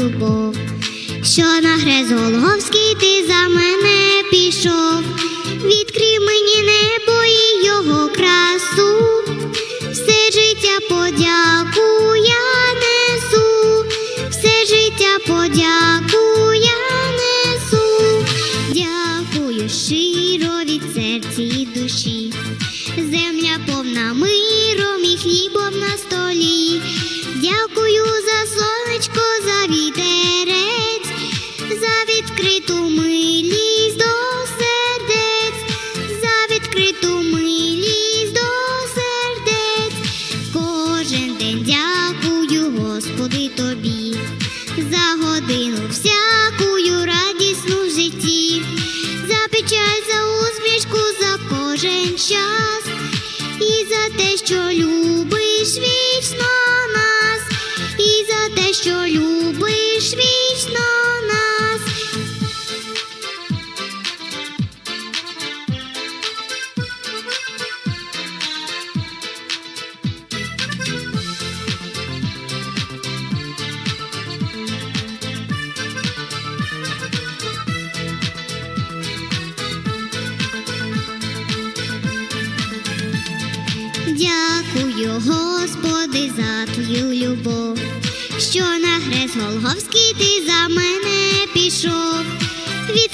любов, що на Грезоловський ти за мене пішов, відкрив мені небо і його красу, все життя подяку я несу, все життя подяку я несу, дякую щиро від серці і душі, земля повна ми. відкриту милість до сердець, за відкриту милість до сердець, кожен день дякую, Господи тобі, за годину всякую радісну в житті, за печаль, за усмішку, за кожен час і за те, що любиш вічно нас, і за те, що любиш. Дякую, Господи, за твою любов, що на хрест Голговський ти за мене пішов. Мені